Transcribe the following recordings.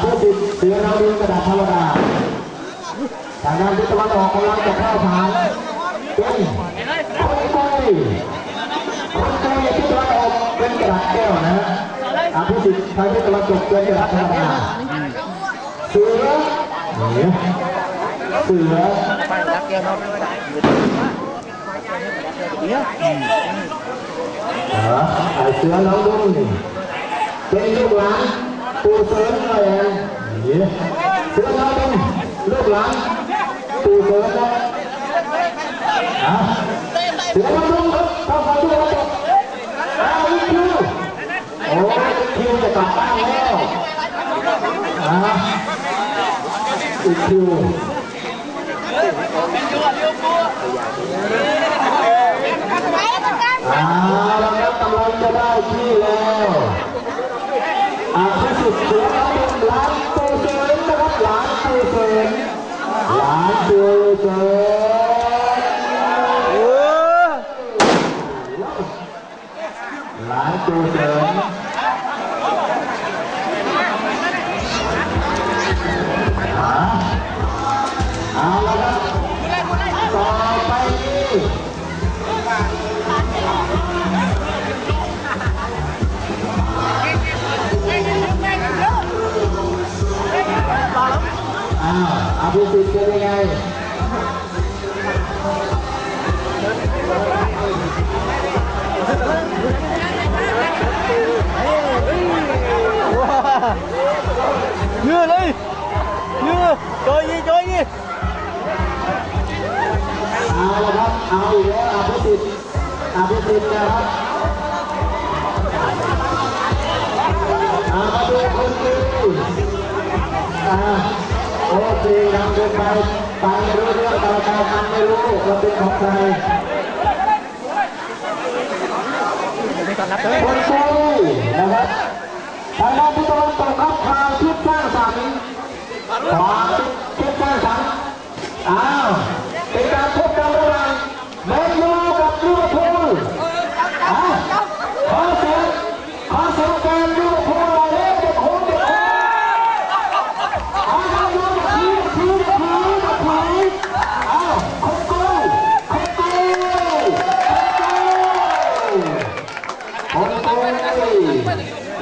ผู้ติดเสือนาวินกระดาษธรรมดาทางด้านทิศตะวันออกกำลังจะเข้าฐานเป็นคนไทยคนไทยทิศตะวันออกเป็นกระดาษแก้วนะฮะอาผู้ติดทางทิศตะวันตกเป็นกระดาษธรรมดาเสือเสือเหรอไอเสือน้องดุ้งเป็นลูกหลาน ปู่เสริมอะไรอะนี่เสือน้องดุ้งลูกหลานปู่เสริมนะเสือน้องดุ้งครับเข้ามาด้วยครับอาวอีกคิวโอ้คิวจะกลับบ้านแล้วอะอีกคิวอ่าแล้วครับกำลังจะได้ที่แล้ว สุดเสือน้องดุ้งหลานปูเสริมนะครับหลานปูเสริมหลานปูเสริมหลายตัวเสริมหาเอาละครับ อ้าวอภิสิทธิ์เป็นยังไง Như đi Như Chơi đi chơi đi เอาละครับเอาอีกแล้วอภิสิทธิ์อภิสิทธิ์นะครับเอามาดูคนดีอ่า โอเคทำเกินไปฟังไม่รู้เรื่องกรรมการฟังไม่รู้ว่าเป็นของใครคนดีนะครับทางด้านผู้ตะวันตกครับทางทิศสร้างสรรค์ขวาทิศสร้างสรรค์อ้าวเป็นการพบกัน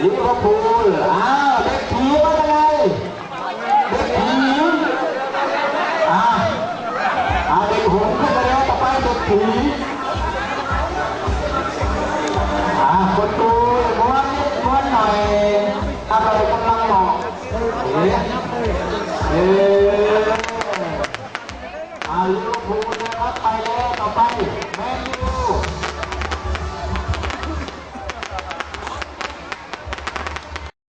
ลิเวอร์พูลอ้าวเด็กผีว่ายังไงเด็กผีอ้าวอ้าเด็กหงส์ขึ้นมาแล้วต่อไปเด็กผี